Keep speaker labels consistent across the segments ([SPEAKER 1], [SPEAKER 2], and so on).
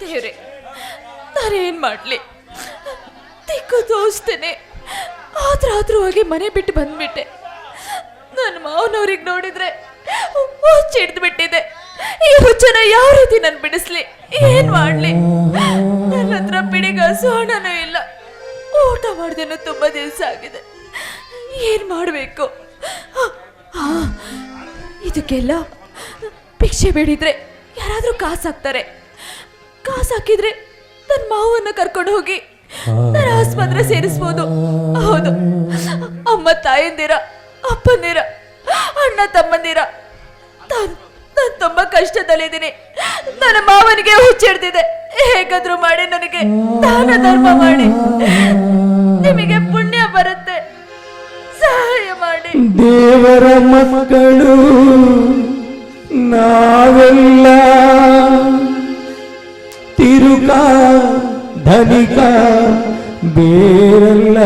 [SPEAKER 1] ದೇವ್ರೆ, ನಾನೇನ್ ಮಾಡ್ಲಿ? ದಿಕ್ಕು ತೋರಿಸ್ತೇನೆ. ಆದ್ರ ಆದ್ರೂ ಹೋಗಿ ಮನೆ ಬಿಟ್ಟು ಬಂದ್ಬಿಟ್ಟೆ. ನನ್ನ ಮಾವನವ್ರಿಗೆ ನೋಡಿದ್ರೆ ಹಿಡ್ದು ಬಿಟ್ಟಿದೆ ಈ ಹುಚ್ಚನ ಯಾವ ರೀತಿ ನಾನು ಬಿಡಿಸ್ಲಿ? ಏನ್ ಮಾಡ್ಲಿ? ನನ್ನ ಹತ್ರ ಬಿಡಿಗಾಸು ಹಣನೂ ಇಲ್ಲ. ಊಟ ಮಾಡ್ದೇನೋ ತುಂಬಾ ದಿವಸ ಆಗಿದೆ. ಏನ್ ಮಾಡ್ಬೇಕು? ಇದಕ್ಕೆಲ್ಲ ಭಿಕ್ಷೆ ಬೇಡಿದ್ರೆ ಯಾರಾದ್ರೂ ಕಾಸು ಹಾಕ್ತಾರೆ ಕಾಸು ಹಾಕಿದ್ರೆ ನನ್ನ ಮಾವನ್ನ ಕರ್ಕೊಂಡು ಹೋಗಿ ನನ್ನ ಆಸ್ಪತ್ರೆ ಸೇರಿಸ್ಬೋದು. ಹೌದು. ಅಮ್ಮ ತಾಯಂದಿರ, ಅಪ್ಪಂದಿರ, ಅಣ್ಣ ತಮ್ಮಂದಿರ. ನಾನು ತುಂಬಾ ಕಷ್ಟದಲ್ಲಿದ್ದೀನಿ. ನನ್ನ ಮಾವನಿಗೆ ಹುಚ್ಚಿಡ್ತಿದೆ ಹೇಗಾದ್ರೂ ಮಾಡಿ ನನಗೆ ದಾನ ಧರ್ಮ ಮಾಡಿ. ನಿಮಗೆ ಪುಣ್ಯ ಬರುತ್ತೆ.
[SPEAKER 2] ದೇವರ ಮಕ್ಕಳು ನಾವೆಲ್ಲ ತಿರುಗ ಧನಿಕ ಬೇರಲ್ಲ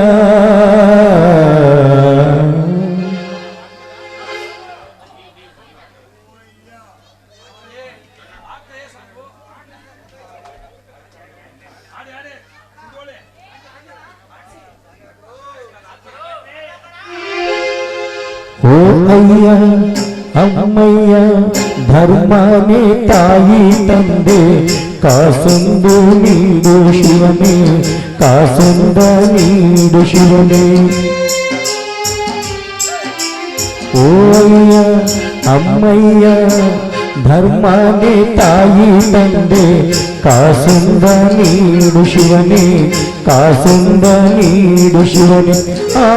[SPEAKER 2] ಧರ್ಮನೇ ತಾಯಿ ತಂದೆ ಕಾಸೊಂದು ನೀಡು ಶಿವನೇ ಕಾಸೊಂದ ನೀಡು ಶಿವನೇ ಓ ಅಯ್ಯ ಅಮ್ಮಯ್ಯ ಧರ್ಮನೇ ತಾಯಿ ತಂದೆ ಕಾಸೊಂದ ನೀಡು ಶಿವನೇ ಕಾಸೊಂದ ನೀಡು ಶಿವನೇ ಆ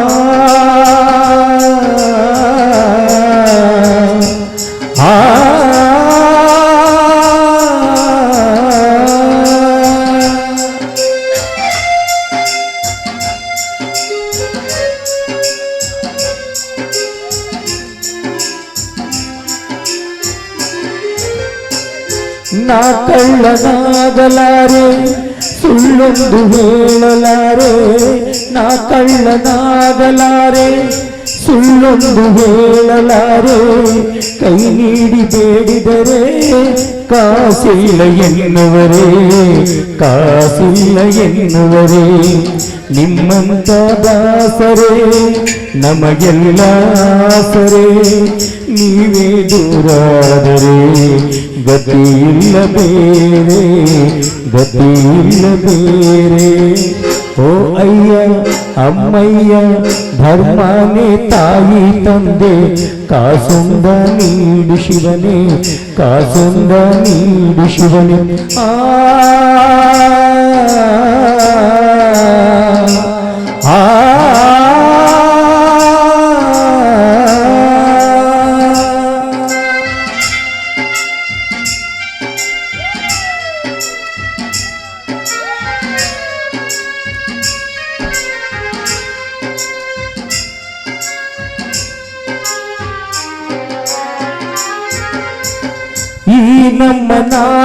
[SPEAKER 2] ಕಳ್ಳನಾಗಲಾರೆ ಸುಳ್ಳೊಂದು ಹೇಳಲಾರೆ. ನಾ ಕಳ್ಳನಾಗಲಾರೆ, ಸುಳ್ಳೊಂದು ಹೇಳಲಾರೆ, ಕೈ ನೀಡಿ ಬೇಡಿದರೆ ಕಾಸಿಲ್ಲ ಎನ್ನುವರೇ ಕಾಸಿಲ್ಲ ಎನ್ನುವರೇ. ನಿಮ್ಮಂತ ದಾಸರೇ, ನಮಗೆಲ್ಲ ಆಸರೆ, ನೀವೇ ದೂರಾದರೆ ಗತಿ ಇಲ್ಲ ಬೇರೆ ಗತಿ ಇಲ್ಲ ಬೇರೆ ಓ ಅಯ್ಯ ಅಮ್ಮಯ್ಯ ಧರ್ಮನೇ ತಾಯಿ ತಂದೆ ಕಾಸೊಂದ ನೀಡು ಶಿವನೇ ಕಾಸೊಂದ ನೀಡು ಶಿವನೇ ಆ ಆ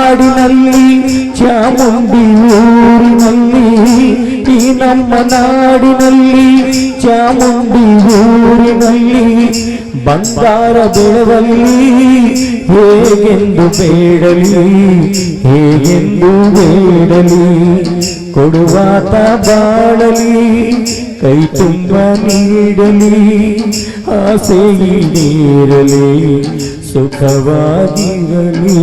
[SPEAKER 2] ನಾಡಿನಲ್ಲಿ ಚಾಮುಂಡಿ ಊರಿನಲ್ಲಿ ಈ ನಮ್ಮ ನಾಡಿನಲ್ಲಿ ಚಾಮುಂಡಿ ಊರಿನಲ್ಲಿ ಬಂಗಾರ ಬೆಳವಲ್ಲಿ ಹೇಗೆಂದು ಬೇಡಲಿ ಹೇಗೆಂದು ಬೇಡಲಿ ಕೊಡುವಾತ ಬಾಳಲಿ ಕೈ ತುಂಬ ನೀಡಲಿ ಆಸೆ ನೀಡಲಿ ಸುಖವಾಗಿರಲಿ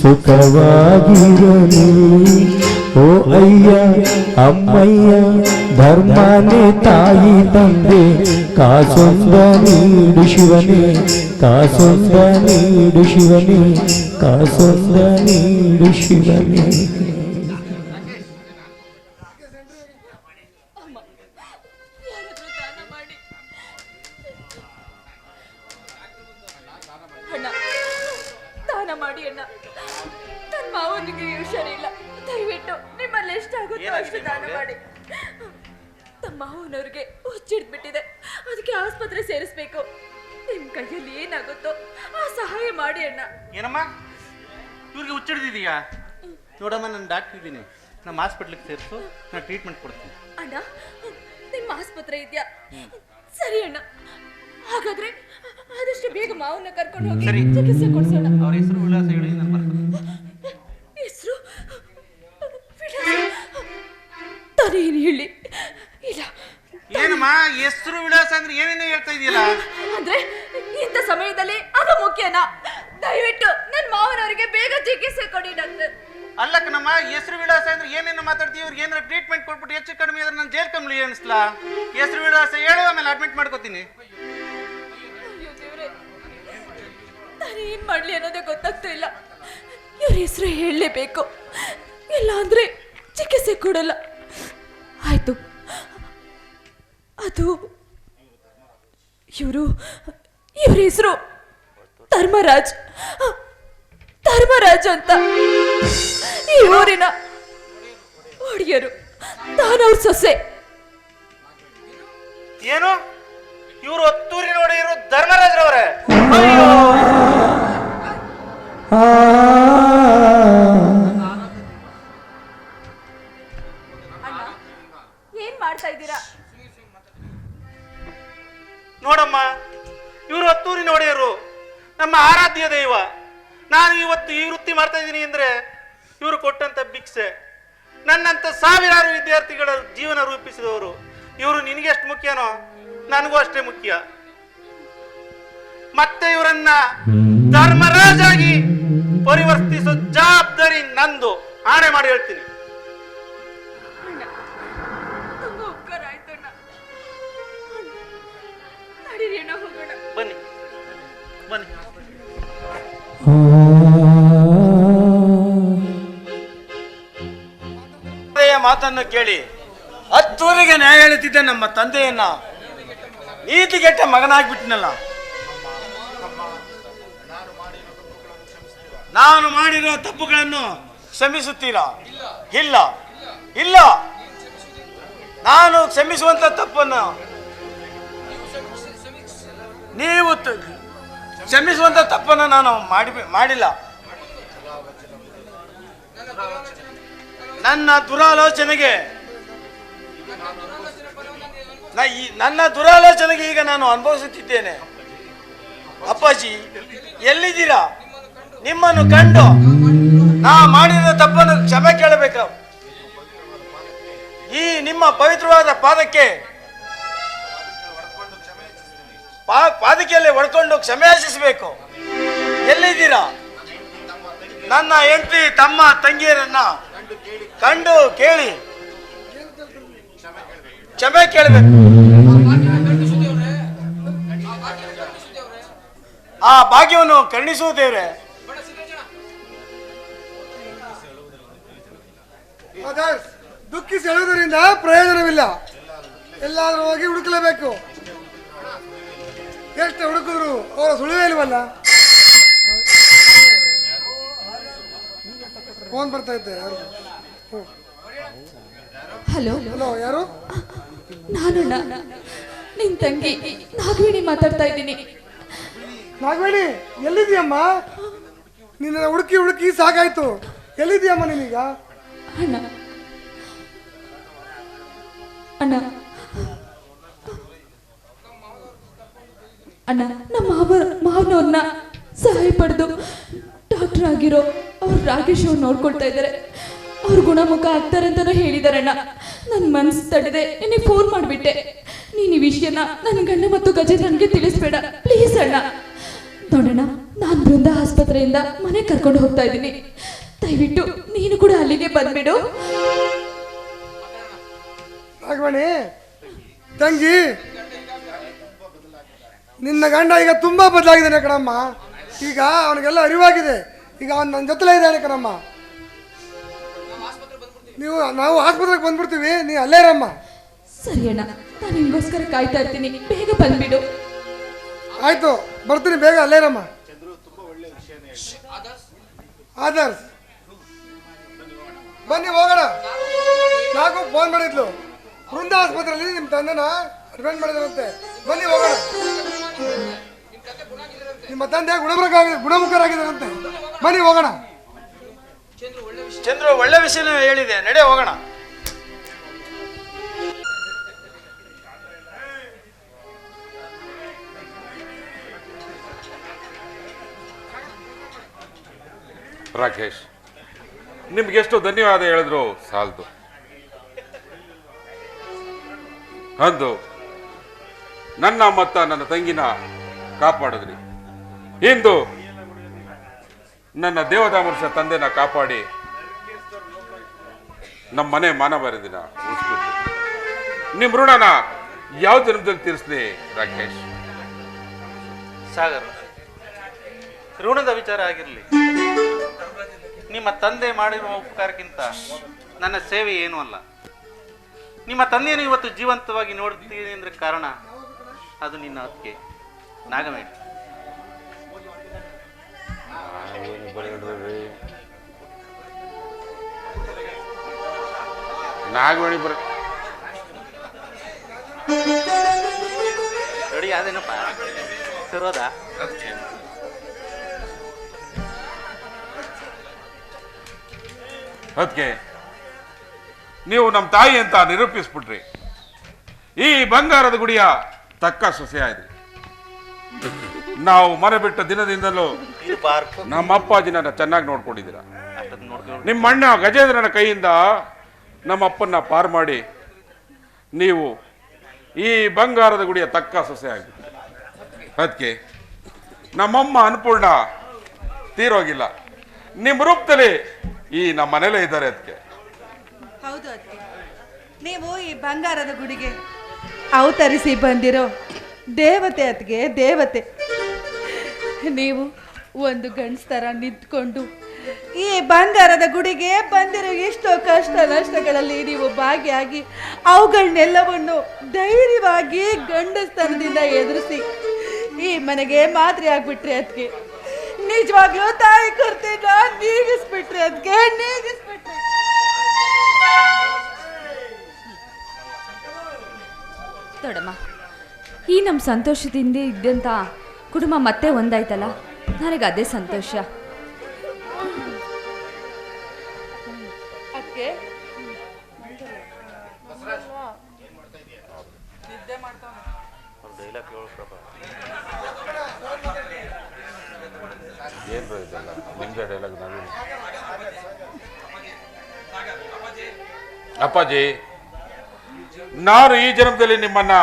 [SPEAKER 2] ಸುಖವಾಗಿರಲಿ ಓ ಅಯ್ಯ ಅಮ್ಮಯ್ಯ ಧರ್ಮನೇ ತಾಯಿ ತಂದೆ ಕಾಸೊಂದ ನೀಡು ಶಿವನೇ ಕಾಸೊಂದ ನೀಡು ಶಿವನೇ ಕಾಸೊಂದ ನೀಡು ಶಿವನೇ
[SPEAKER 1] ನಮ್ಮ ಮಾವನವ್ರಿಗೆ ಹುಚ್ಚಿಡ್ಬಿಟ್ಟಿದೆ. ಅದಕ್ಕೆ ಆಸ್ಪತ್ರೆ ಸೇರಿಸ್ಬೇಕು. ನಿಮ್ ಕೈಯಲ್ಲಿ ಏನಾಗುತ್ತೋ ಆ ಸಹಾಯ ಮಾಡಿ ಅಣ್ಣ.
[SPEAKER 3] ಏನಮ್ಮ? ಇವ್ರಿಗೆ ಹುಚ್ಚಿಡ್ದಿದೀಯಾ ನೋಡಮ್ಮ ನಾನು ಡಾಕ್ಟರ್ ಇದ್ದೀನಿ ನಮ್ಮ ಹಾಸ್ಪಿಟ್ಲಿಗೆ ಸೇರಿಸು ನಾನು ಟ್ರೀಟ್ಮೆಂಟ್ ಕೊಡ್ತೀನಿ.
[SPEAKER 1] ಅಣ್ಣ ನಿಮ್ಮ ಆಸ್ಪತ್ರೆ ಇದೆಯಾ? ಸರಿ ಅಣ್ಣ. ಹಾಗಾದ್ರೆ ಆದಷ್ಟು ಬೇಗ ಮಾವನ್ನ ಕರ್ಕೊಂಡು ಹೋಗಿ. ಚಿಕಿತ್ಸೆ ಕೊಡ್ಸೋಣ.
[SPEAKER 3] ಅವ್ರ ಹೆಸರು ವಿಳಾಸ ಹೇಳಿ ನಾನು ಬರ್ತೀನಿ.
[SPEAKER 1] ಹೆಸರು
[SPEAKER 3] ವಿಳಾಸ ಅಂದ್ರೆ ಏನೇನೋ ಹೇಳ್ತಾ ಇದೆಯಲ್ಲ?
[SPEAKER 1] ಅಂದ್ರೆ ಇಂಥ ಸಮಯದಲ್ಲಿ ಅದು ಮುಖ್ಯನಾ? ದಯವಿಟ್ಟು ನನ್ನ ಮಾವನವರಿಗೆ ಬೇಗ ಚಿಕಿತ್ಸೆ ಕೊಡಿ ಡಾಕ್ಟರ್.
[SPEAKER 3] ಅಲ್ಲಕ್ಕ ನಮ್ಮ ಹೆಸರು ವಿಳಾಸ ಅಂದ್ರೆ ಏನೇನು ಮಾತಾಡ್ತೀವಿ ಇವ್ರಿಗೆ ಏನಾರ ಟ್ರೀಟ್ಮೆಂಟ್ ಕೊಟ್ಬಿಟ್ಟು ಹೆಚ್ಚು ಕಡಿಮೆ ಆದ್ರೆ ನಾನು ಜೈಲ್ ಕಂಬಳಿ ಅನ್ಸ್ಲಾ ಹೆಸರು ವಿಳಾಸ ಹೇಳು ಆಮೇಲೆ ಅಡ್ಮಿಟ್ ಮಾಡ್ಕೋತೀನಿ.
[SPEAKER 1] ನಾನು ಏನ್ ಮಾಡ್ಲಿ ಅನ್ನೋದೇ ಗೊತ್ತಾಗ್ತಾ ಇಲ್ಲ. ಇವ್ರ ಹೆಸರು ಹೇಳಲೇಬೇಕು. ಇಲ್ಲ ಅಂದ್ರೆ ಚಿಕಿತ್ಸೆ ಕೊಡಲ್ಲ. ಆಯ್ತು. ಅದು ಇವರು ಇವ್ರ ಹೆಸರು ಧರ್ಮರಾಜ್. ಧರ್ಮರಾಜ್ ಅಂತ. ಈ ಊರಿನ ಒಡೆಯರು ನಾನವ್ರ ಸೊಸೆ.
[SPEAKER 3] ಏನು? ಇವರು ಒತ್ತೂರಿನ ಒಡೆಯರು ಧರ್ಮರಾಜ್ರವರೇ? ನಾನು ಇವತ್ತು ಈ ವೃತ್ತಿ ಮಾಡ್ತಾ ಇದ್ದೀನಿ ಅಂದ್ರೆ ಇವರು ಕೊಟ್ಟಂತ ಭಿಕ್ಷೆ. ನನ್ನಂತ ಸಾವಿರಾರು ವಿದ್ಯಾರ್ಥಿಗಳ ಜೀವನ ರೂಪಿಸಿದವರು ಇವರು ನಿನಗೆ ಎಷ್ಟು ಮುಖ್ಯನೋ ನನಗೂ ಅಷ್ಟೇ ಮುಖ್ಯ. ಮತ್ತೆ ಇವರನ್ನ ಧರ್ಮರಾಜಾಗಿ ಪರಿವರ್ತಿಸೋ ಜವಾಬ್ದಾರಿ ನಂದು. ಆಣೆ ಮಾಡಿ ಹೇಳ್ತೀನಿ.
[SPEAKER 4] ಮಾತನ್ನು ಕೇಳಿ ಹತ್ತೂರಿಗೆ ನ್ಯಾಯ ಹೇಳುತ್ತಿದ್ದ ನಮ್ಮ ತಂದೆಯನ್ನ ನೀತಿಗೆಟ್ಟ ಮಗನಾಗ್ಬಿಟ್ನಲ್ಲ. ನಾನು ಮಾಡಿರೋ ತಪ್ಪುಗಳನ್ನು ಕ್ಷಮಿಸುತ್ತೀರಾ? ಇಲ್ಲ. ಇಲ್ಲ. ನಾನು ಕ್ಷಮಿಸುವಂತ ತಪ್ಪನ್ನು ನೀವು ಕ್ಷಮಿಸುವಂತ ತಪ್ಪನ್ನು ನಾನು ಮಾಡಿ ಮಾಡಿಲ್ಲ. ನನ್ನ ದುರಾಲೋಚನೆಗೆ ಈ- ನನ್ನ ದುರಾಲೋಚನೆಗೆ ಈಗ ನಾನು ಅನುಭವಿಸುತ್ತಿದ್ದೇನೆ. ಅಪ್ಪಾಜಿ, ಎಲ್ಲಿದ್ದೀರಾ? ನಿಮ್ಮನ್ನು ಕಂಡು ನಾ ಮಾಡಿದ ತಪ್ಪನ್ನು ಕ್ಷಮೆ ಕೇಳಬೇಕು. ಈ ನಿಮ್ಮ ಪವಿತ್ರವಾದ ಪಾದಕ್ಕೆ ಪಾ- ಪಾದಕೆಯಲ್ಲಿ ಹೊಡ್ಕೊಂಡು ಕ್ಷಮೆ ಯಾಚಿಸಬೇಕು ಎಲ್ಲಿದ್ದೀರಾ? ನನ್ನ ಹೆಂಡತಿ, ತಮ್ಮ ತಂಗಿಯರನ್ನ ಕಂಡು ಕೇಳಿ. ಕ್ಷಮೆ ಕೇಳಬೇಕು. ಆ ಭಾಗ್ಯವನ್ನು ಕರ್ಣಿಸುವುದೇವ್ರೆ
[SPEAKER 5] ದುಃಖಿಸಿ ಹೇಳುವುದರಿಂದ ಪ್ರಯೋಜನವಿಲ್ಲ. ಎಲ್ಲಾದ್ರೂ ಹೋಗಿ ಹುಡುಕಲೇಬೇಕು. ಎಷ್ಟು ಹುಡುಕಿದ್ರು ಅವರ ಸುಳಿವೇ ಇಲ್ವಲ್ಲ? ಫೋನ್ ಬರ್ತಾ ಇದ್ದೆ ಯಾರು?
[SPEAKER 1] ಹಲೋ?
[SPEAKER 5] ಹಲೋ ಯಾರು?
[SPEAKER 1] ನಾನು ನಿನ್ ತಂಗಿ ನಾಗವೇಣಿ ಮಾತಾಡ್ತಾ ಇದ್ದೀನಿ.
[SPEAKER 5] ನಾಗವೇಣಿ ಎಲ್ಲಿದ್ಯಮ್ಮ ನಿನ್ನ ಹುಡುಕಿ ಹುಡುಕಿ ಸಾಕಾಯ್ತು. ಎಲ್ಲಿದ್ಯಮ್ಮ ನೀನೀಗ?
[SPEAKER 1] ಅಣ್ಣ ಅಣ್ಣ ಅಣ್ಣ, ನಮ್ಮ ಮಾವ, ಮಾವನವ್ರನ್ನ ಸಹಾಯ ಪಡೆದು ಡಾಕ್ಟರ್ ಆಗಿರೋ ಅವ್ರು ರಾಕೇಶ್ ಅವ್ರು ನೋಡ್ಕೊಳ್ತಾ ಇದ್ದಾರೆ ಅವ್ರ ಗುಣಮುಖ ಆಗ್ತಾರೆ ಅಂತಾನೂ ಹೇಳಿದಾರಣ್ಣ ನನ್ನ ಮನ್ಸು ತಡೆದೆ ನಿನಗೆ ಫೋನ್ ಮಾಡಿಬಿಟ್ಟೆ. ನೀನು ಈ ವಿಷಯನ ನನ್ನ ಗಂಡ ಮತ್ತು ಗಜೇಂದ್ರನ್ಗೆ ತಿಳಿಸ್ಬೇಡ. ಪ್ಲೀಸ್ ಅಣ್ಣ. ನೋಡೋಣ ನಾನು ಬೃಂದ ಆಸ್ಪತ್ರೆಯಿಂದ ಮನೆ ಕರ್ಕೊಂಡು ಹೋಗ್ತಾ ಇದ್ದೀನಿ. ದಯವಿಟ್ಟು ನೀನು ಕೂಡ ಅಲ್ಲಿಗೆ ಬಂದ್ಬಿಡು.
[SPEAKER 5] ತಂಗಿ. ನಿನ್ನ ಗಂಡ ಈಗ ತುಂಬಾ ಬದಲಾಗಿದ್ದಾನೆ ಕಣಮ್ಮ. ಈಗ ಅವನಿಗೆಲ್ಲ ಅರಿವಾಗಿದೆ. ಈಗ ಅವ್ನು ನನ್ನ ಜೊತೆಲೇ ಇದ್ದಾನೆ ಕಣಮ್ಮ. ನೀವು ನಾವು ಆಸ್ಪತ್ರೆಗೆ ಬಂದ್ಬಿಡ್ತೀವಿ. ನೀ ಅಲ್ಲೇ ಇರಮ್ಮ.
[SPEAKER 1] ಸರಿ ಅಣ್ಣ ನಾನು ಕಾಯ್ತಾ ಇರ್ತೀನಿ. ಬೇಗ ಬಂದ್ಬಿಡು.
[SPEAKER 5] ಆಯ್ತು ಬರ್ತೀನಿ ಬೇಗ ಅಲ್ಲೇ ಇರಮ್ಮ. ಆದರ್ಶ್ ಬನ್ನಿ ಹೋಗೋಣ. ನಾಕು ಫೋನ್ ಮಾಡಿದ್ಲು. ಬೃಂದ ಆಸ್ಪತ್ರೆಯಲ್ಲಿ ನಿಮ್ಮ ತಂದೆನ ಅಡ್ಮೆಂಟ್ ಮಾಡಿದ್ರಂತೆ. ಬನ್ನಿ ಹೋಗೋಣ. ನಿಮ್ಮ ತಂದೆ ಗುಣಮುಖ ಗುಣಮುಖರಾಗಿದ್ದಾರಂತೆ. ಮನೆ ಹೋಗೋಣ.
[SPEAKER 4] ಚಂದ್ರ ಒಳ್ಳೆ ವಿಷಯ ಹೇಳಿದೆ. ನಡೆ ಹೋಗೋಣ.
[SPEAKER 6] ರಾಕೇಶ್ ನಿಮ್ಗೆಷ್ಟು ಧನ್ಯವಾದ ಹೇಳಿದ್ರು ಸಾಲದು. ಅಂದು ನನ್ನ ಮತ್ತ ನನ್ನ ತಂಗಿನ ಕಾಪಾಡಿದ್ರಿ. ಇಂದು ನನ್ನ ದೇವದಾಮರ್ಷ ತಂದೆನ ಕಾಪಾಡಿ ನಮ್ಮ ಮನೆ ಮಾನ ಬರೆದಿನ ನಿಮ್ಮ ಋಣನ ಯಾವ ಜನ್ಮದಲ್ಲಿ ತೀರಿಸ್ಲಿ, ರಾಕೇಶ್?
[SPEAKER 3] ಸಾಗರ್, ಋಣದ ವಿಚಾರ ಆಗಿರಲಿ. ನಿಮ್ಮ ತಂದೆ ಮಾಡಿರುವ ಉಪಕಾರಕ್ಕಿಂತ ನನ್ನ ಸೇವೆ ಏನೂ ಅಲ್ಲ. ನಿಮ್ಮ ತಂದೆಯನ್ನು ಇವತ್ತು ಜೀವಂತವಾಗಿ ನೋಡ್ತೀನಿ ಅಂದ್ರೆ ಕಾರಣ ಅದು ನಿನ್ನ ಅತ್ತಿಗೆ ನಾಗಮೇಡಿ.
[SPEAKER 6] ನಾಗವೇಣಿ ಬರ
[SPEAKER 3] ರೆಡಿ ಅದೇನಪ್ಪ? ಸರೋದ
[SPEAKER 6] ಅದಕ್ಕೆ ನೀವು ನಮ್ಮ ತಾಯಿ ಅಂತ ನಿರೂಪಿಸ್ಬಿಟ್ರಿ. ಈ ಬಂಗಾರದ ಗುಡಿಯ ತಕ್ಕ ಸೊಸೆ ಆಯ್ತು. ನಾವು ಮನೆ ಬಿಟ್ಟ ದಿನದಿಂದಲೂ ನಮ್ಮ ಅಪ್ಪಾಜಿ ನನ್ನ ಚೆನ್ನಾಗಿ ನೋಡ್ಕೊಂಡಿದ್ದೀರ. ನಿಮ್ಮ ಅಣ್ಣ ಗಜೇಂದ್ರನ ಕೈಯಿಂದ ನಮ್ಮ ಅಪ್ಪನ್ನ ಪಾರು ಮಾಡಿ ನೀವು ಈ ಬಂಗಾರದ ಗುಡಿಯ ತಕ್ಕ ಸೊಸೆ ಆಗಿ ಅದಕ್ಕೆ ನಮ್ಮಮ್ಮ ಅನ್ಪೂರ್ಣ ತೀರೋಗಿಲ್ಲ. ನಿಮ್ಮ ರೂಪದಲ್ಲಿ ಈ ನಮ್ಮ ಮನೇಲೇ ಇದ್ದಾರೆ ಅದಕ್ಕೆ.
[SPEAKER 7] ಹೌದು ನೀವು ಈ ಬಂಗಾರದ ಗುಡಿಗೆ ಅವತರಿಸಿ ಬಂದಿರೋ ದೇವತೆ ಅತ್ಗೆ ದೇವತೆ. ನೀವು ಒಂದು ಗಂಡ್ಸ್ ಥರ ನಿಂತ್ಕೊಂಡು ಈ ಬಂಗಾರದ ಗುಡಿಗೆ ಬಂದಿರೋ ಎಷ್ಟೋ ಕಷ್ಟ ನಷ್ಟಗಳಲ್ಲಿ ನೀವು ಭಾಗಿಯಾಗಿ ಅವುಗಳನ್ನೆಲ್ಲವನ್ನು ಧೈರ್ಯವಾಗಿ ಗಂಡಸ್ತನದಿಂದ ಎದುರಿಸಿ ಈ ಮನೆಗೆ ಮಾದರಿ ಆಗ್ಬಿಟ್ರಿ ಅದಕ್ಕೆ ನಿಜವಾಗ್ಲೂ ತಾಯಿ ಕರ್ತಿನ ನೀಗಿಸ್ಬಿಟ್ರಿ ಅದಕ್ಕೆ ನೀಗಿಸ್ಬಿಟ್ರಿ
[SPEAKER 1] ದೊಡಮ್ಮ ಈ ನಮ್ಮ ಸಂತೋಷದಿಂದ ಇದ್ದಂಥ ಕುಟುಂಬ ಮತ್ತೆ ಒಂದಾಯ್ತಲ್ಲ? ನನಗೆ ಅದೇ ಸಂತೋಷ.
[SPEAKER 7] ಅದಕ್ಕೆ
[SPEAKER 6] ನಾನು ಈ ಜನ್ಮದಲ್ಲಿ ನಿಮ್ಮನ್ನ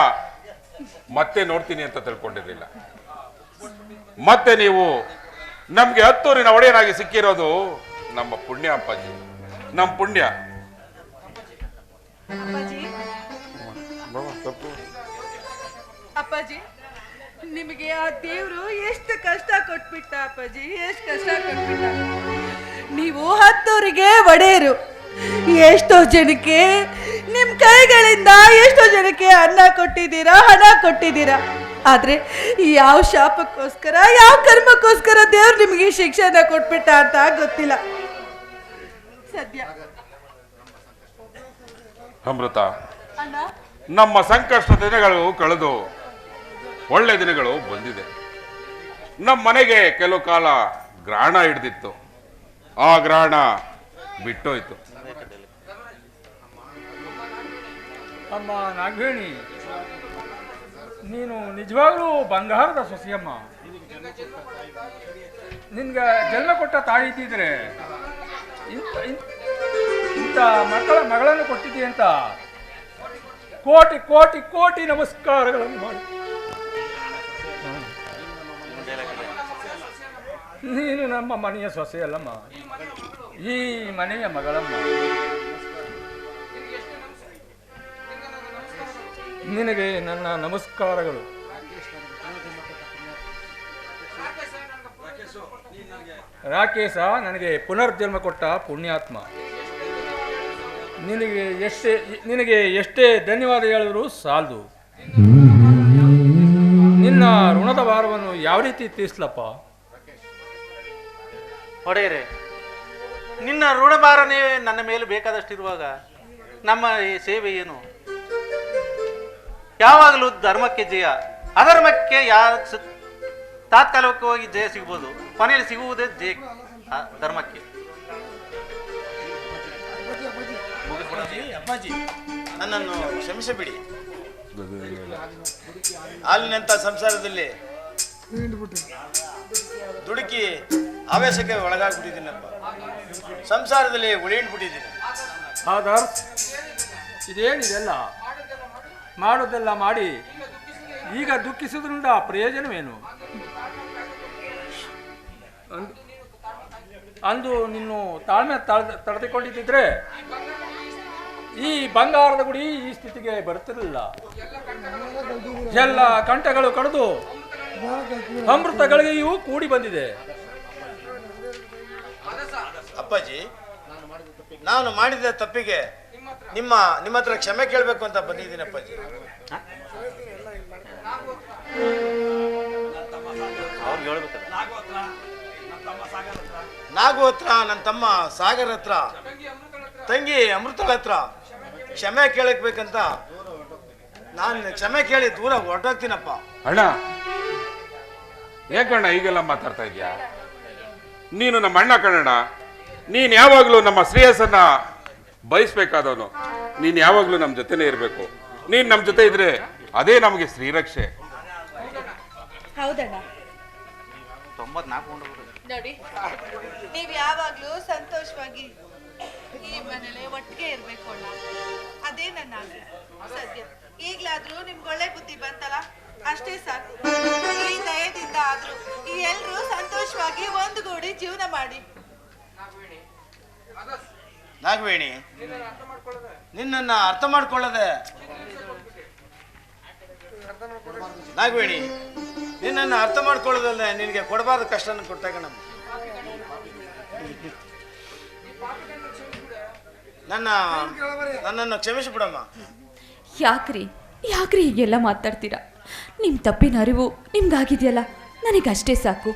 [SPEAKER 6] ಮತ್ತೆ ನೋಡ್ತೀನಿ ಅಂತ ತಿಳ್ಕೊಂಡಿರಲಿಲ್ಲ. ಮತ್ತೆ ನೀವು ನಮ್ಗೆ ಹತ್ತೂರಿನ ಒಡೆಯನಾಗಿ ಸಿಕ್ಕಿರೋದು ನಮ್ಮ ಪುಣ್ಯ ಅಪ್ಪಾಜಿ. ನಮ್ಮ ಪುಣ್ಯ.
[SPEAKER 7] ಅಪ್ಪಾಜಿ, ನಿಮಗೆ ಆ ದೇವ್ರು ಎಷ್ಟು ಕಷ್ಟ ಕೊಟ್ಬಿಟ್ಟ ಅಪ್ಪಾಜಿ, ಎಷ್ಟು ಕಷ್ಟ ಕೊಟ್ಬಿಟ್ಟ? ನೀವು ಹತ್ತೂರಿಗೆ ಒಡೆಯರು. ಎಷ್ಟೋ ಜನಕ್ಕೆ ನಿಮ್ಮ ಕೈಗಳಿಂದ ಎಷ್ಟೋ ಜನಕ್ಕೆ ಅನ್ನ ಕೊಟ್ಟಿದ್ದೀರಾ ಹಣ ಕೊಟ್ಟಿದ್ದೀರಾ. ಆದ್ರೆ ಯಾವ ಶಾಪಕ್ಕೋಸ್ಕರ ಯಾವ ಕರ್ಮಕ್ಕೋಸ್ಕರ ದೇವ್ರು ನಿಮಗೆ ಶಿಕ್ಷಣ ಕೊಟ್ಬಿಟ್ಟ ಅಂತ ಗೊತ್ತಿಲ್ಲ. ಸದ್ಯ.
[SPEAKER 6] ಅಮೃತ
[SPEAKER 7] ಅಣ್ಣ.
[SPEAKER 6] ನಮ್ಮ ಸಂಕಷ್ಟ ದಿನಗಳು ಕಳೆದು ಒಳ್ಳೆ ದಿನಗಳು ಬಂದಿದೆ. ನಮ್ಮ ಮನೆಗೆ ಕೆಲವು ಕಾಲ ಗ್ರಹಣ ಹಿಡ್ದಿತ್ತು. ಆ ಗ್ರಹಣ ಬಿಟ್ಟೋಯ್ತು.
[SPEAKER 8] ಅಮ್ಮ ನಾಗವೇಣಿ ನೀನು ನಿಜವಾಗ್ಲೂ ಬಂಗಾರದ ಸೊಸೆಯಮ್ಮ. ನಿನ್ಗೆ ಜನ್ಮ ಕೊಟ್ಟ ತಾಯಿ ಇದ್ದಿದ್ರೆ ಇಂಥ ಇಂಥ- ಮಕ್ಕಳ ಮಗಳನ್ನು ಕೊಟ್ಟಿದ್ದೀ ಅಂತ ಕೋಟಿ ಕೋಟಿ ಕೋಟಿ ನಮಸ್ಕಾರಗಳನ್ನು ಮಾಡಿ. ನೀನು ನಮ್ಮ ಮನೆಯ ಸೊಸೆಯಲ್ಲಮ್ಮ. ಈ ಮನೆಯ ಮಗಳಮ್ಮ. ನಿನಗೆ ನನ್ನ ನಮಸ್ಕಾರಗಳು. ರಾಕೇಶ, ನನಗೆ ಪುನರ್ಜನ್ಮ ಕೊಟ್ಟ ಪುಣ್ಯಾತ್ಮ. ನಿನಗೆ ಎಷ್ಟೇ ನಿನಗೆ ಎಷ್ಟೇ ಧನ್ಯವಾದ ಹೇಳಿದ್ರು ಸಾಲದು. ನಿನ್ನ ಋಣದ ಭಾರವನ್ನು ಯಾವ ರೀತಿ ತೀರ್ಸ್ಲಪ್ಪ?
[SPEAKER 3] ಒಡೆಯರೆ, ನಿನ್ನ ಋಣಭಾರನೇ ನನ್ನ ಮೇಲೆ ಬೇಕಾದಷ್ಟಿರುವಾಗ ನಮ್ಮ ಈ ಸೇವೆ ಏನು? ಯಾವಾಗಲೂ ಧರ್ಮಕ್ಕೆ ಜಯ. ಅಧರ್ಮಕ್ಕೆ ಯಾರು ತಾತ್ಕಾಲಿಕವಾಗಿ ಜಯ ಸಿಗ್ಬೋದು. ಕೊನೆಯಲ್ಲಿ ಸಿಗುವುದೇ ಜಯ ಧರ್ಮಕ್ಕೆ.
[SPEAKER 4] ಅಪ್ಪಾಜಿ ನನ್ನನ್ನು ಕ್ಷಮಿಸಬಿಡಿ. ಹಾಲಿನಂಥ ಸಂಸಾರದಲ್ಲಿ ದುಡುಕಿ ಆವೇಶಕ್ಕೆ ಒಳಗಾಗ್ಬಿಟ್ಟಿದ್ದೀನಪ್ಪ. ಸಂಸಾರದಲ್ಲಿ ಉಳಿಯಿಂಡ್ಬಿಟ್ಟಿದ್ದೀನಿ.
[SPEAKER 8] ಆದರ್ಶ್ ಇದೇನಿದೆಲ್ಲ? ಮಾಡೋದೆಲ್ಲ ಮಾಡಿ ಈಗ ದುಃಖಿಸೋದ್ರಿಂದ ಪ್ರಯೋಜನವೇನು? ಅಂದ್- ನಿನ್ನ ತಾಳ್ಮೆ ತಡೆದುಕೊಂಡಿದ್ದರೆ ಈ ಬಂಗಾರದ ಗುಡಿ ಈ ಸ್ಥಿತಿಗೆ ಬರ್ತಿರಲಿಲ್ಲ ಎಲ್ಲ ಕಂಠಗಳು ಕಡಿದು ಅಮೃತಗಳಿಗೆ ಇವು ಕೂಡಿ ಬಂದಿದೆ.
[SPEAKER 4] ಅಪ್ಪಾಜಿ ನಾನು ಮಾಡಿದ ತಪ್ಪಿಗೆ ನಿಮ್ಮ ನಿಮ್ಮ ಹತ್ರ ಕ್ಷಮೆ ಕೇಳಬೇಕು ಅಂತ ಬಂದಿದ್ದೀನಿ ಅಪ್ಪಾಜಿ.
[SPEAKER 3] ಅವ್ರಿಗೆ ಹೇಳ್ಬೇಕಲ್ಲ.
[SPEAKER 4] ನಾಗು ಹತ್ರ ನನ್ನ ತಮ್ಮ ಸಾಗರ್ ಹತ್ರ ತಂಗಿ ಅಮೃತಳ ಹತ್ರ ಕ್ಷಮೆ ಕೇಳಕ್ಬೇಕಂತ ನಾನು ಕ್ಷಮೆ ಕೇಳಿ ದೂರ ಹೊರಟೋಗ್ತೀನಪ್ಪ.
[SPEAKER 6] ಅಣ್ಣ ಯಾಕಣ್ಣ ಈಗೆಲ್ಲ ಮಾತಾಡ್ತಾ ಇದೀಯಾ ನೀನು ನಮ್ಮ ಅಣ್ಣ ಕಣಣ್ಣ. ನೀನ್ ಯಾವಾಗ್ಲೂ ನಮ್ಮ ಶ್ರೇಯಸ್ಸನ್ನ ಬಯಸ್ಬೇಕಾದವನು. ನೀನು ಯಾವಾಗ್ಲೂ ನಮ್ಮ ಜೊತೆನೇ ಇರಬೇಕು. ನೀನು ನಮ್ಮ ಜೊತೆ ಇದ್ರೆ ಅದೇ ನಮಗೆ ಶ್ರೀರಕ್ಷೆ.
[SPEAKER 7] ಹೌದಣ್ಣ.
[SPEAKER 1] ನೋಡಿ
[SPEAKER 7] ನೀವ್ ಯಾವಾಗ್ಲೂ ಸಂತೋಷವಾಗಿ ಈ ಮನೇಲೆ ಒಟ್ಟಿಗೆ ಇರ್ಬೇಕು ಅಣ್ಣ. ಅದೇ ನನ್ನ ಆಸೆ ಸದ್ಯ ಈಗ್ಲಾದ್ರೂ ನಿಮ್ಗೆ ಒಳ್ಳೆ ಬುದ್ಧಿ ಬಂತಲ್ಲ? ಅಷ್ಟೇ ಸಾಕು. ಈ ದಯದಿಂದ ಆದ್ರೂ ಈ ಎಲ್ರೂ ಸಂತೋಷವಾಗಿ ಒಂದುಗೂಡಿ ಜೀವನ ಮಾಡಿ.
[SPEAKER 4] ನಾಗವೇಣಿ, ನಿನ್ನನ್ನು ಅರ್ಥ ಮಾಡ್ಕೊಳ್ಳದೆ. ನಾಗವೇಣಿ, ನಿನ್ನನ್ನು ಅರ್ಥ ಮಾಡ್ಕೊಳ್ಳೋದಲ್ಲ ನಿನಗೆ ಕೊಡಬಾರ್ದು ಕಷ್ಟನ ಕೊಟ್ಟಾಗ ನಮ್ಮ ನನ್ನ, ನನ್ನನ್ನು ಕ್ಷಮಿಸಿಬಿಡಮ್ಮ
[SPEAKER 1] ಯಾಕ್ರಿ ಯಾಕ್ರಿ ಹೀಗೆಲ್ಲ ಮಾತಾಡ್ತೀರಾ? ನಿಮ್ಮ ತಪ್ಪಿನ ಅರಿವು ನಿಮ್ಗಾಗಿದೆಯಲ್ಲ ನನಗಷ್ಟೇ ಸಾಕು.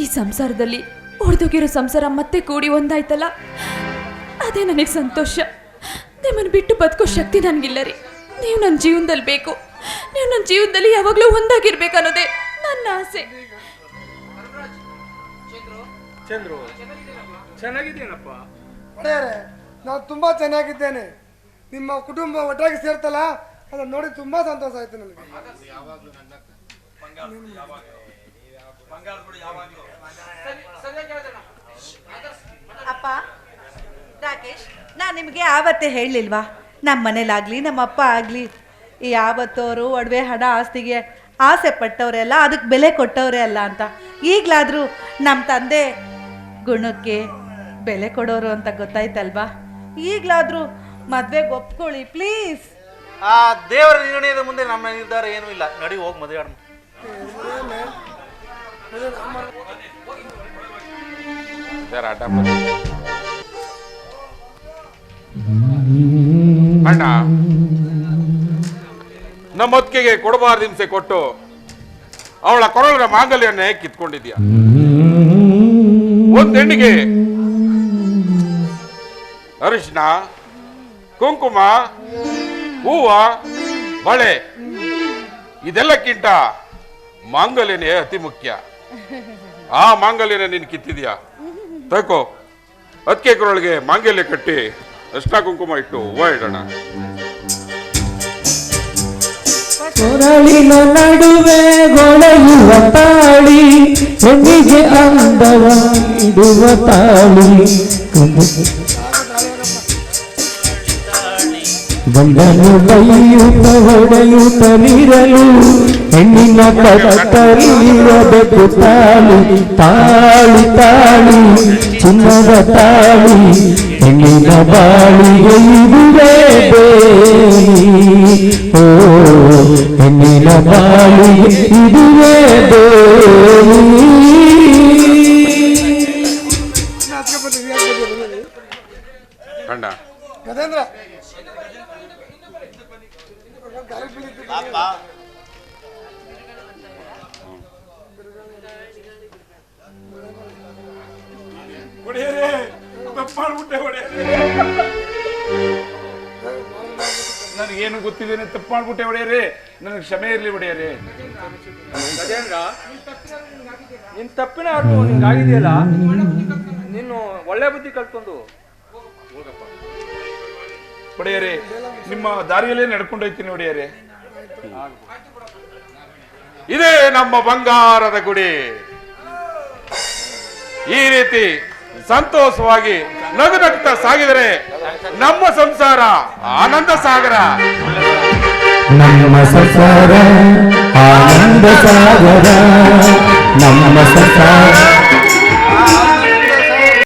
[SPEAKER 1] ಈ ಸಂಸಾರದಲ್ಲಿ ಹೊಡೆದೋಗಿರೋ ಸಂಸಾರ ಮತ್ತೆ ಕೂಡಿ ಒಂದಾಯ್ತಲ್ಲ? ಅದೇ ನನಗೆ ಸಂತೋಷ. ನಿಮ್ಮನ್ನು ಬಿಟ್ಟು ಬದುಕೋ ಶಕ್ತಿ ನನಗಿಲ್ಲ ರೀ. ನೀವು ನನ್ನ ಜೀವನದಲ್ಲಿ ಬೇಕು. ನೀವು ನನ್ನ ಜೀವನದಲ್ಲಿ ಯಾವಾಗಲೂ ಒಂದಾಗಿರ್ಬೇಕು ಅನ್ನೋದೇ ನನ್ನ ಆಸೆ.
[SPEAKER 8] ಚಂದ್ರು ಚೆನ್ನಾಗಿದ್ದೀನಪ್ಪ.
[SPEAKER 5] ಒಡೆಯರೆ ನಾನು ತುಂಬಾ ಚೆನ್ನಾಗಿದ್ದೇನೆ. ನಿಮ್ಮ ಕುಟುಂಬ ಒಟ್ಟಾಗಿ ಸೇರ್ತಲ್ಲ ಅದನ್ನ ನೋಡಿ ತುಂಬಾ ಸಂತೋಷ ಆಯ್ತು ನನಗೆ.
[SPEAKER 7] ಅಪ್ಪ ರಾಕೇಶ್ ನಾನು ನಿಮಗೆ ಆವತ್ತೇ ಹೇಳಲಿಲ್ವಾ? ನಮ್ಮ ಮನೇಲಾಗಲಿ ನಮ್ಮ ಅಪ್ಪ ಆಗಲಿ ಈ ಯಾವತ್ತವರು ಒಡವೆ ಹಣ ಆಸ್ತಿಗೆ ಆಸೆ ಪಟ್ಟವರೇ ಅಲ್ಲ ಅದಕ್ಕೆ ಬೆಲೆ ಕೊಟ್ಟವರೇ ಅಲ್ಲ ಅಂತ. ಈಗಲಾದರೂ ನಮ್ಮ ತಂದೆ ಗುಣಕ್ಕೆ ಬೆಲೆ ಕೊಡೋರು ಅಂತ ಗೊತ್ತಾಯ್ತಲ್ವಾ? ಈಗಲಾದರೂ ಮದುವೆಗೆ ಒಪ್ಕೊಳ್ಳಿ ಪ್ಲೀಸ್.
[SPEAKER 3] ಆ ದೇವರ ನಿರ್ಣಯದ ಮುಂದೆ ನಮ್ಮ ನಿರ್ಧಾರ ಏನೂ ಇಲ್ಲ. ನಡಿ ಹೋಗಿ ಮದುವೆ ಆಡೋಣ
[SPEAKER 6] ಅಡ್ಡ. ಅಣ್ಣ, ನಮ್ಮ ಹೊತ್ತಿಗೆ ಕೊಡಬಾರ್ದು ಹಿಂಸೆ ಕೊಟ್ಟು ಅವಳ ಕೊರಳಿನ ಹೇಗೆ ಕಿತ್ಕೊಂಡಿದ್ಯಾ? ಒಂದ್ ಹೆಣ್ಣಿಗೆ ಅರಿಶಿನ, ಕುಂಕುಮ, ಹೂವ, ಬಳೆ, ಇದೆಲ್ಲಕ್ಕಿಂತ ಮಾಂಗಲ್ಯನೇ ಅತಿ ಮುಖ್ಯ. ಆ ಮಾಂಗಲ್ಯನ ನೀನು ಕಿತ್ತಿದ್ಯಾ? ತಕೋ ಅದಕ್ಕೆ ಕೊರಳಿಗೆ ಮಾಂಗಲ್ಯ ಕಟ್ಟಿ ಅಷ್ಟ ಕುಂಕುಮ ಇಟ್ಟು ಹೂವ ಇಡೋಣ
[SPEAKER 2] ಕೊರಳಿನ ನಡುವೆ ಗೊಳೆಯುವ ತಾಳಿ ಹೆಣ್ಣಿಗೆ ಅಂದವ ಇಡುವ ತಾಳಿ. ಗಂಡನು ಬೈಯುತ್ತ ಹೊಡೆಯುತ್ತಲಿರಲು ಹೆಣ್ಣಿನ ಕಡತರಿರಬೇಕು ತಾಳಿ ತಾಳಿ ತಾಳಿ ಚಿನ್ನದ ತಾಳಿ ಹೆಣ್ಣಿನ ಬಾಳಿಗೆ ಇದುವೇ ಬೇಲಿ ಓ ಹೆಣ್ಣಿನ ಬಾಳಿಗೆ ಇದುವೇ ಬೇಲಿ
[SPEAKER 4] ಪಾಪ
[SPEAKER 8] ಒಡೆಯರೇ ತಪ್ಪಾಡ್ಬಿಟ್ಟೆ ಒಡೆಯರೇ ನನಗೇನು ಗೊತ್ತಿದ್ದೇನೆ ತಪ್ಪು ಮಾಡ್ಬಿಟ್ಟೆ ಹೊಡೆಯರೆ. ನನಗೆ ಕ್ಷಮೆ ಇರಲಿ ಒಡೆಯರೇ ಗಜೇಂದ್ರ ನಿನ್ ತಪ್ಪಿನ ಅರಿವು ನಿನ್ಗಾಗಿದೆಯಲ್ಲ ನೀನು ಒಳ್ಳೆ ಬುದ್ಧಿ ಕಲ್ತ್ಕೊಂಡು ಒಡೆಯರೇ ನಿಮ್ಮ ದಾರಿಯಲ್ಲೇ ನಡ್ಕೊಂಡೋಯ್ತೀನಿ ಒಡೆಯರೇ
[SPEAKER 6] ಇದೇ ನಮ್ಮ ಬಂಗಾರದ ಗುಡಿ. ಈ ರೀತಿ ಸಂತೋಷವಾಗಿ ನಗು ನಗ್ತಾ ಸಾಗಿದರೆ ನಮ್ಮ ಸಂಸಾರ ಆನಂದ ಸಾಗರ.
[SPEAKER 2] ನಮ್ಮ ಸಂಸಾರ ಆನಂದ ಸಾಗರ. ನಮ್ಮ ಸಂಸಾರ